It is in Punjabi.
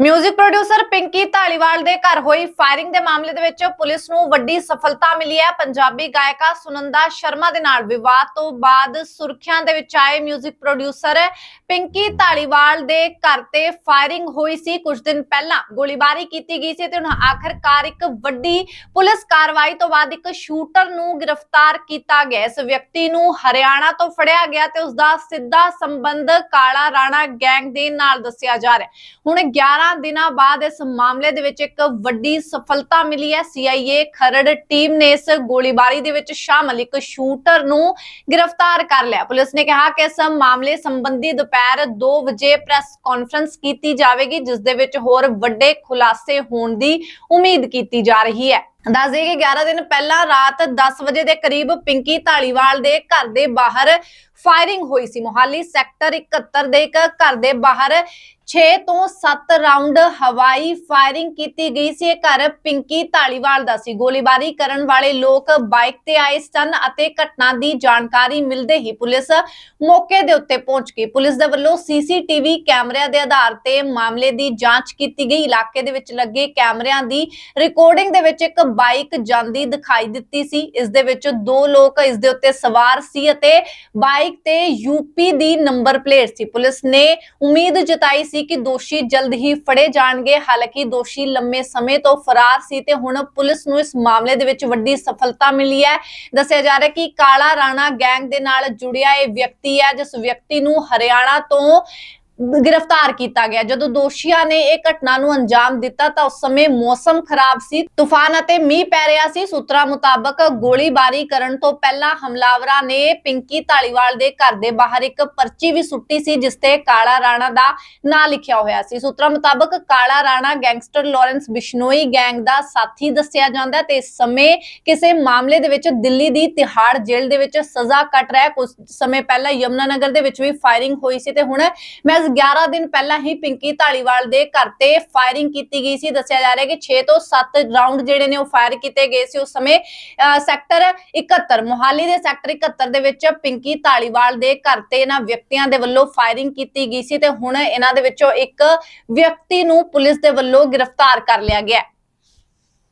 ਮਿਊਜ਼ਿਕ ਪ੍ਰੋਡਿਊਸਰ ਪਿੰਕੀ ਢਾਲੀਵਾਲ ਦੇ ਘਰ ਹੋਈ ਫਾਇਰਿੰਗ ਦੇ ਮਾਮਲੇ ਦੇ ਵਿੱਚ ਪੁਲਿਸ ਨੂੰ ਵੱਡੀ ਸਫਲਤਾ ਮਿਲੀ ਹੈ। ਪੰਜਾਬੀ ਗਾਇਕਾ ਸੁਨੰਦਾ ਸ਼ਰਮਾ ਦੇ ਨਾਲ ਵਿਵਾਦ ਤੋਂ ਬਾਅਦ ਸੁਰਖੀਆਂ ਦੇ ਵਿੱਚ ਆਏ ਮਿਊਜ਼ਿਕ ਪ੍ਰੋਡਿਊਸਰ ਪਿੰਕੀ ਢਾਲੀਵਾਲ ਦੇ ਘਰ ਤੇ ਫਾਇਰਿੰਗ ਹੋਈ ਸੀ। ਕੁਝ ਦਿਨ ਪਹਿਲਾਂ ਗੋਲੀਬਾਰੀ ਕੀਤੀ ਗਈ ਸੀ ਤੇ ਹੁਣ ਆਖਰਕਾਰ ਇੱਕ ਵੱਡੀ ਪੁਲਿਸ ਕਾਰਵਾਈ ਤੋਂ ਬਾਅਦ ਇੱਕ ਸ਼ੂਟਰ ਨੂੰ ਗ੍ਰਿਫਤਾਰ ਕੀਤਾ ਗਿਆ। ਇਸ ਵਿਅਕਤੀ ਨੂੰ ਹਰਿਆਣਾ ਤੋਂ ਫੜਿਆ ਗਿਆ ਤੇ ਉਸ ਦਾ ਸਿੱਧਾ ਸੰਬੰਧ ਕਾਲਾ ਰਾਣਾ ਗੈਂਗ ਦੇ ਨਾਲ ਦੱਸਿਆ ਜਾ ਰਿਹਾ ਹੁਣ 11 ਦਿਨਾਂ ਬਾਅਦ ਇਸ ਮਾਮਲੇ ਦੇ ਵਿੱਚ ਇੱਕ ਵੱਡੀ ਸਫਲਤਾ ਮਿਲੀ ਹੈ। ਸੀਆਈਏ ਖਰੜ ਟੀਮ ਨੇ ਇਸ ਗੋਲੀਬਾਰੀ ਦੇ ਵਿੱਚ ਸ਼ਾਮਲ ਇੱਕ ਸ਼ੂਟਰ ਨੂੰ ਗ੍ਰਿਫਤਾਰ ਕਰ ਲਿਆ। ਪੁਲਿਸ ਨੇ ਕਿਹਾ ਕਿ ਇਸ ਮਾਮਲੇ ਸੰਬੰਧੀ ਦੁਪਹਿਰ 2 ਵਜੇ ਪ੍ਰੈਸ ਕਾਨਫਰੰਸ ਕੀਤੀ ਜਾਵੇਗੀ, ਜਿਸ ਦੇ ਵਿੱਚ ਹੋਰ ਵੱਡੇ ਖੁਲਾਸੇ ਹੋਣ ਦੀ ਉਮੀਦ ਕੀਤੀ ਜਾ ਰਹੀ ਹੈ। ਦੱਸ ਦਈਏ ਕਿ 11 ਦਿਨ ਪਹਿਲਾਂ ਰਾਤ 10 ਵਜੇ ਦੇ ਕਰੀਬ ਪਿੰਕੀ ਢਾਲੀਵਾਲ ਦੇ ਘਰ ਦੇ ਬਾਹਰ ਫਾਇਰਿੰਗ ਹੋਈ ਸੀ। ਮੋਹਾਲੀ ਸੈਕਟਰ 71 ਦੇ ਇੱਕ ਘਰ ਦੇ ਬਾਹਰ 6 ਤੋਂ 7 ਰਾਉਂਡ ਹਵਾਈ ਫਾਇਰਿੰਗ ਕੀਤੀ ਗਈ ਸੀ। ਇਹ ਘਰ ਪਿੰਕੀ ਢਾਲੀਵਾਲ ਦਾ ਸੀ। ਗੋਲੀਬਾਰੀ ਕਰਨ ਵਾਲੇ ਲੋਕ ਬਾਈਕ ਤੇ ਆਏ ਸਨ ਅਤੇ ਘਟਨਾ ਦੀ ਜਾਣਕਾਰੀ ਮਿਲਦੇ ਹੀ ਪੁਲਿਸ ਮੌਕੇ ਦੇ ਉੱਤੇ ਪਹੁੰਚ ਗਈ। ਪੁਲਿਸ ਦੇ ਵੱਲੋਂ ਸੀਸੀਟੀਵੀ ਕੈਮਰਿਆਂ ਦੇ ਆਧਾਰ ਤੇ ਮਾਮਲੇ ਦੀ ਜਾਂਚ ਕੀਤੀ ਗਈ। ਇਲਾਕੇ ਦੇ ਵਿੱਚ ਲੱਗੇ ਕੈਮਰਿਆਂ ਦੀ ਰਿਕਾਰਡਿੰਗ ਦੇ ਵਿੱਚ ਇੱਕ ਬਾਈਕ ਜਾਂਦੀ ਦਿਖਾਈ ਦਿੱਤੀ ਸੀ। ਇਸ ਦੇ ਵਿੱਚ ਦੋ ਲੋਕ ਇਸ ਦੇ ਉੱਤੇ ਸਵਾਰ ਸੀ ਅਤੇ ਬਾਈਕ ਤੇ ਯੂਪੀ ਦੀ ਨੰਬਰ ਪਲੇਟ ਸੀ। ਪੁਲਿਸ ਨੇ ਉਮੀਦ ਜਤਾਈ ਸੀ ਕਿ ਦੋਸ਼ੀ ਜਲਦ ਹੀ ਫੜੇ ਜਾਣਗੇ। ਹਾਲਾਂਕਿ ਦੋਸ਼ੀ ਲੰਮੇ ਸਮੇਂ ਤੋਂ ਫਰਾਰ ਸੀ ਤੇ ਹੁਣ ਪੁਲਿਸ ਨੂੰ ਇਸ ਮਾਮਲੇ ਦੇ ਵਿੱਚ ਵੱਡੀ ਸਫਲਤਾ ਮਿਲੀ ਹੈ। ਦੱਸਿਆ ਜਾ ਰਿਹਾ ਕਿ ਕਾਲਾ ਰਾਣਾ ਗੈਂਗ ਦੇ ਨਾਲ ਜੁੜਿਆ ਇਹ ਵਿਅਕਤੀ ਹੈ, ਜਿਸ ਵਿਅਕਤੀ ਨੂੰ ਹਰਿਆਣਾ ਤੋਂ ਗ੍ਰਿਫਤਾਰ ਕੀਤਾ ਗਿਆ। ਜਦੋਂ ਦੋਸ਼ੀਆਂ ਨੇ ਇਹ ਘਟਨਾ ਨੂੰ ਅੰਜਾਮ ਦਿੱਤਾ, ਤਾਂ ਉਸ ਸਮੇਂ ਮੌਸਮ ਖਰਾਬ ਸੀ, ਤੂਫਾਨ ਅਤੇ ਮੀਂਹ ਪੈ ਰਿਹਾ ਸੀ। ਸੂਤਰਾਂ ਮੁਤਾਬਕ ਗੋਲੀਬਾਰੀ ਕਰਨ ਤੋਂ ਪਹਿਲਾਂ ਹਮਲਾਵਰਾਂ ਨੇ ਪਿੰਕੀ ਢਾਲੀਵਾਲ ਦੇ ਘਰ ਦੇ ਬਾਹਰ ਇੱਕ ਪਰਚੀ ਵੀ ਸੁੱਟੀ ਸੀ, ਜਿਸ ਤੇ ਕਾਲਾ ਰਾਣਾ ਦਾ ਨਾਂ ਲਿਖਿਆ ਹੋਇਆ ਸੀ। ਸੂਤਰਾਂ ਮੁਤਾਬਕ Kala Rana gangster Lawrence Bishnoi gang ਦਾ ਸਾਥੀ ਦੱਸਿਆ ਜਾਂਦਾ ਤੇ ਇਸ ਸਮੇਂ ਕਿਸੇ ਮਾਮਲੇ ਦੇ ਵਿੱਚ ਦਿੱਲੀ ਦੀ ਤਿਹਾੜ ਜੇਲ੍ਹ ਦੇ ਵਿੱਚ ਸਜ਼ਾ ਕੱਟ ਰਿਹਾ ਹੈ। ਕੁਝ ਸਮੇਂ ਪਹਿਲਾਂ ਯਮਨਾ ਨਗਰ ਦੇ ਵਿੱਚ ਵੀ ਫਾਇਰਿੰਗ ਹੋਈ ਸੀ ਤੇ ਹੁਣ ਮੈਂ 11 ਦਿਨ ਪਹਿਲਾਂ ਹੀ ਪਿੰਕੀ ਢਾਲੀਵਾਲ ਦੇ ਘਰ ਤੇ ਫਾਇਰਿੰਗ ਕੀਤੀ ਗਈ ਸੀ। ਦੱਸਿਆ ਜਾ ਰਿਹਾ ਕਿ 6 ਤੋਂ 7 ਰਾਉਂਡ ਜਿਹੜੇ ਨੇ ਉਹ ਫਾਇਰ ਕੀਤੇ ਗਏ ਸੀ ਉਸ ਸਮੇਂ। ਅਹ, ਸੈਕਟਰ 71 ਮੋਹਾਲੀ ਦੇ ਸੈਕਟਰ 71 ਦੇ ਵਿੱਚ ਪਿੰਕੀ ਢਾਲੀਵਾਲ ਦੇ ਘਰ ਤੇ ਇਹਨਾਂ ਵਿਅਕਤੀਆਂ ਦੇ ਵੱਲੋਂ ਫਾਇਰਿੰਗ ਕੀਤੀ ਗਈ ਸੀ ਤੇ ਹੁਣ ਇਹਨਾਂ ਦੇ ਵਿੱਚੋਂ ਇੱਕ ਵਿਅਕਤੀ ਨੂੰ ਪੁਲਿਸ ਦੇ ਵੱਲੋਂ ਗ੍ਰਿਫਤਾਰ ਕਰ ਲਿਆ ਗਿਆ